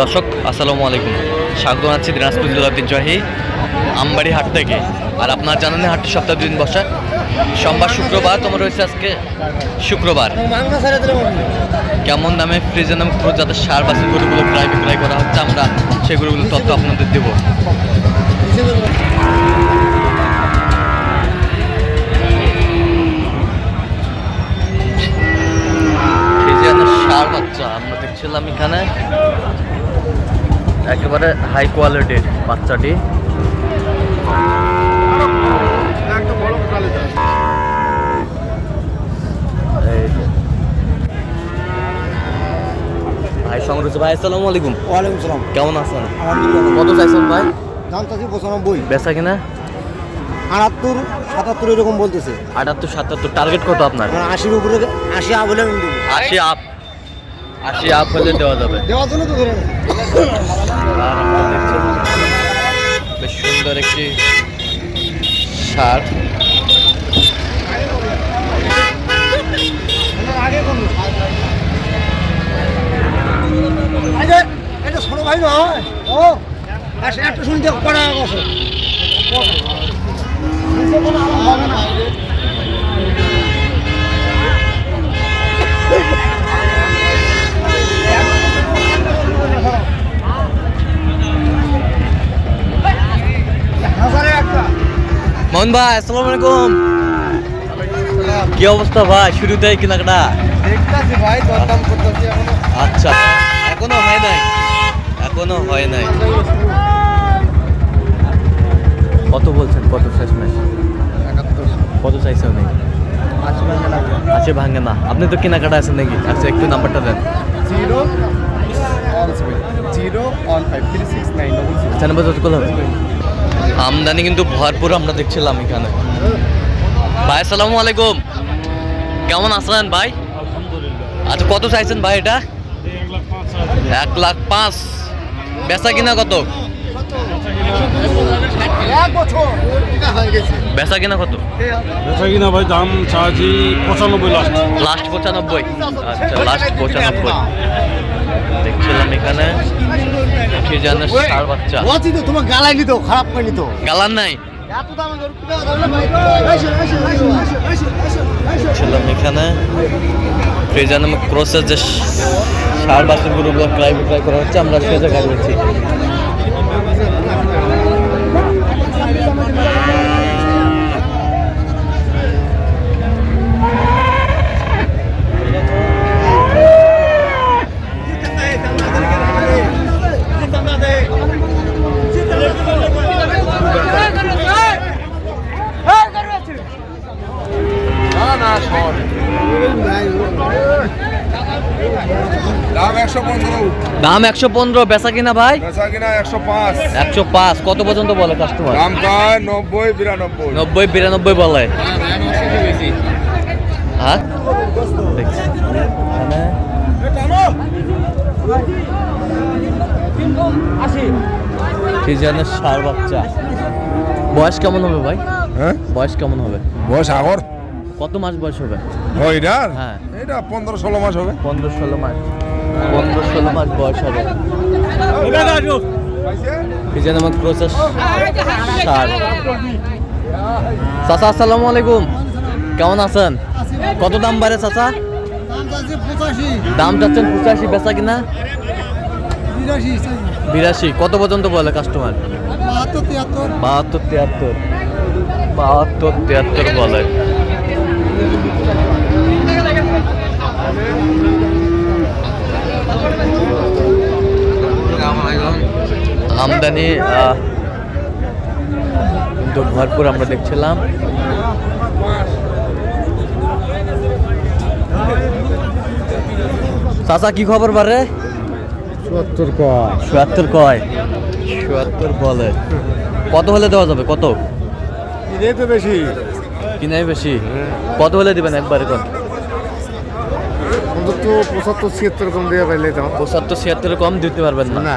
দর্শক, আসসালামু আলাইকুম। স্বাগত জানাচ্ছি দিনাজপুর জেলার ঐতিহ্যবাহী আমবাড়ি হাট থেকে। আর আপনার জানেন হাটটি সপ্তাহ দিন বসা। সোমবার, শুক্রবার তোমার রয়েছে আজকে শুক্রবার। কেমন দামে ফ্রিজের নামে যাতে সার বাসের গরুগুলো ক্রয় বিক্রয় করা হচ্ছে, আমরা সেই গরুগুলোর তথ্য আপনাদের দেবো। সার আমরা দেখছিলাম এখানে। একেবারে হাই কোয়ালিটির বাচ্চাটি। ভাই সংগ্রহ ভাই আসসালামু আলাইকুম। ওয়ালাইকুম সালাম। কেমন আছেন? কত চাইছেন ভাই? দাম চাচ্ছি পঁচানব্বই। বেচা কিনা? আটাত্তর সাতাত্তর এরকম বলতেছে। আটাত্তর সাতাত্তর। টার্গেট কত আপনার? আশির উপরে আশি আমি আশি আপ আশি আপ হলে দেওয়া যাবে। দেওয়ার জন্য তো ধরে বেশ সুন্দর একটি সার এটা ছোট ভাই নয় ও আচ্ছা, একটা শুনতে কড়া বসে হবে না হাজারে একটা মোহন ভাই আসসালামু আলাইকুম। কি অবস্থা ভাই? শুরুতেই কেনাকাটা? দেখতেছি ভাই দরদাম করতেছি এখনও। আচ্ছা এখনও হয় নাই? এখনও হয় নাই। কত বলছেন? কত শেষ একাত্তর। কত চাইছে লাগবে আছে ভাঙে না। আপনি তো কেনাকাটা আছেন নাকি? আচ্ছা একটু নাম্বারটা দেন। Zero zero one five three six nine double six জানাব যতগুলো হবে। আমদানি কিন্তু ভরপুর আমরা দেখছিলাম এখানে। ভাই আসসালামু আলাইকুম। কেমন আছেন ভাই? আচ্ছা কত চাইছেন ভাই এটা? এক লাখ পাঁচ। বেচা কিনা কত? এক বছর এটা হয়ে গেছে। বেচা কিনা কত? বেচা কিনা ভাই দাম চার্জি পঁচানব্বই লাস্ট লাস্ট পঁচানব্বই। আচ্ছা লাস্ট পঁচানব্বই। কি জানে সার বাচ্চা। বলছি তো তোমার নিত খারাপ করে নিত। গালার নাই। ছিলাম এখানে। ফ্রিজার নামে ক্রসের যে সার বাচ্চাগুলো ক্রয় বিক্রয় করা হচ্ছে আমরা সে জায়গায় রয়েছি দাম একশো পনেরো বেচা কিনা ভাই? কিনা একশো পাঁচ। কত পর্যন্ত বলে কাস্টমার দাম নব্বই বিরানব্বই। নব্বই বিরানব্বই বলে। হ্যাঁ? দেখছি। এখানে সার বাচ্চা। বয়স কেমন হবে ভাই? হ্যাঁ? বয়স কেমন হবে? বয়স আগর। কত মাস বয়স হবে? ও হ্যাঁ। এটা পনেরো ষোলো মাস হবে। পনেরো ষোলো মাস। পনেরো ষোলো মাস বয়স হবে। ক্রোসেস সার। চাচা আলাইকুম। কেমন আছেন? কত দাম বাড়ে চাচা? দাম চাচ্ছেন পঁচাশি, বেচা কিনা? বিরাশি। কত পর্যন্ত বলে কাস্টমার বাহাত্তর, তিয়াত্তর। বাহাত্তর তিয়াত্তর। বাহাত্তর, তিয়াত্তর বলে। আমদানি কিন্তু ভরপুর আমরা দেখছিলাম। চাচা কি খবর বারে? চুয়াত্তর কয়। চুয়াত্তর কয়? চুয়াত্তর বলে। কত হলে দেওয়া যাবে? কত? এটাই তো বেশি। কিনাই বেশি। কত হলে দিবেন একবারে কোন অন্তত পঁচাত্তর ছিয়াত্তর কম দিয়ে পাইলে তো। পঁচাত্তর ছিয়াত্তর কম দিতে পারবেন না।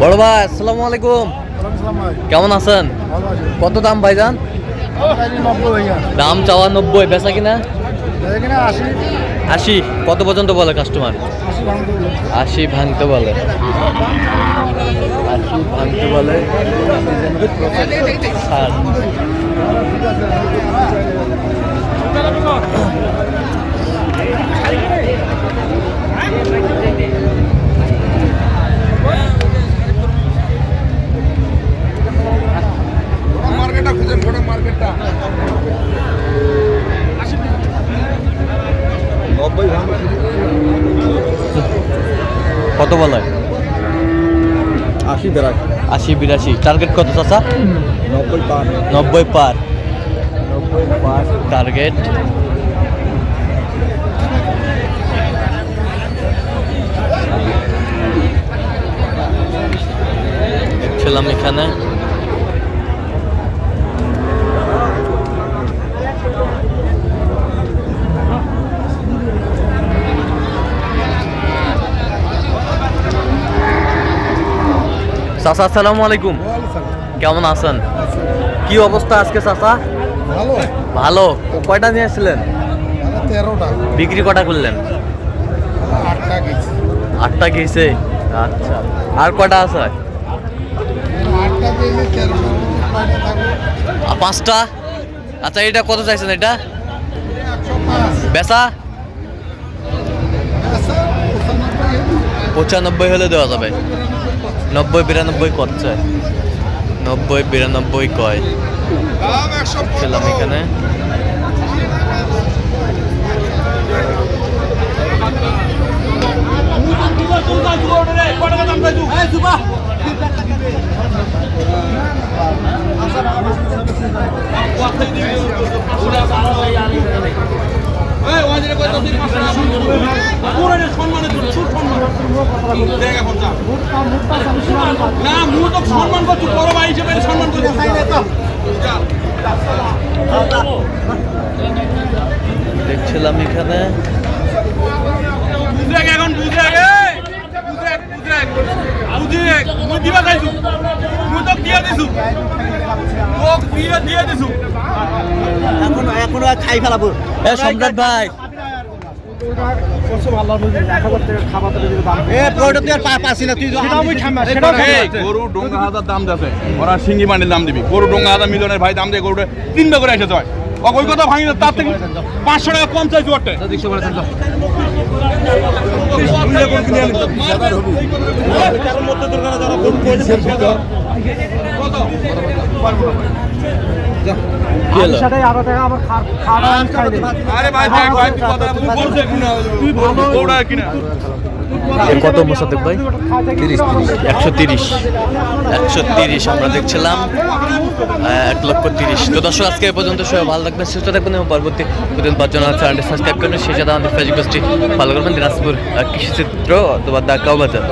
বড় ভাই, আসসালামু আলাইকুম। কেমন আছেন? কত দাম ভাইজান? দাম চাওয়া নব্বই বেচা কিনা? আশি। কত পর্যন্ত বলে কাস্টমার আশি ভাঙতে বলে। আশি ভাঙতে বলে। কত বলে আশি বিরাশি। আশি বিরাশি। টার্গেট কত চাচা? নব্বই পার। নব্বই পার। নব্বই পার। টার্গেট ছিলাম এখানে। চাচা আসসালামু আলাইকুম। কেমন আছেন? কি অবস্থা আজকে চাচা? ভালো। ভালো। কয়টা নিয়ে আসছিলেন? তেরোটা। বিক্রি কটা করলেন? আটটা গেছে। আচ্ছা। আর কটা আছে? পাঁচটা? আচ্ছা এটা কত চাইছেন এটা? বেচা? পঁচানব্বই হলে দেওয়া যাবে। নব্বই বিরানব্বই কত চায়? নব্বই বিরানব্বই কয়? ছিলাম এখানে। না মু তো সম্মান করছি বড় ভাই হিসেবে সম্মান করছি। দেখছিলাম এখানে। এখন বুঝে গে বুঝে বুঝে বুঝে মুই দিবা খাইছু। মুই তো দিয়ে দিছু। তোক দিয়ে দিয়ে দিছু। এ সম্রাট ভাই। এই গরু ডোঙ্গা হাজার দাম দিবি। গরু ডোঙ্গা হাজার মিলনের ভাই দাম দিয়ে গরুটা তিনটা করে এসে হয় ওই কথা ভাঙি তার থেকে পাঁচশো টাকা কম চাইছি ওরটা আরে ভাই তুই কিনা? কত মোসাদ্দেক ভাই? একশো তিরিশ। একশো তিরিশ আমরা দেখছিলাম। এক লক্ষ তিরিশ। তো দর্শক আজকে এ পর্যন্ত সবাই ভালো থাকবেন সুস্থ থাকবেন এবং পরবর্তী প্রতিদিন পাঁচ জন চ্যানেলটি সাবস্ক্রাইব করবেন। সেই সাথে আমাদের ফেসবুক পেজটি ফলো করবেন। দিনাজপুর কৃষিচিত্র কৃষি চিত্র অথবা দা কাউ বাজার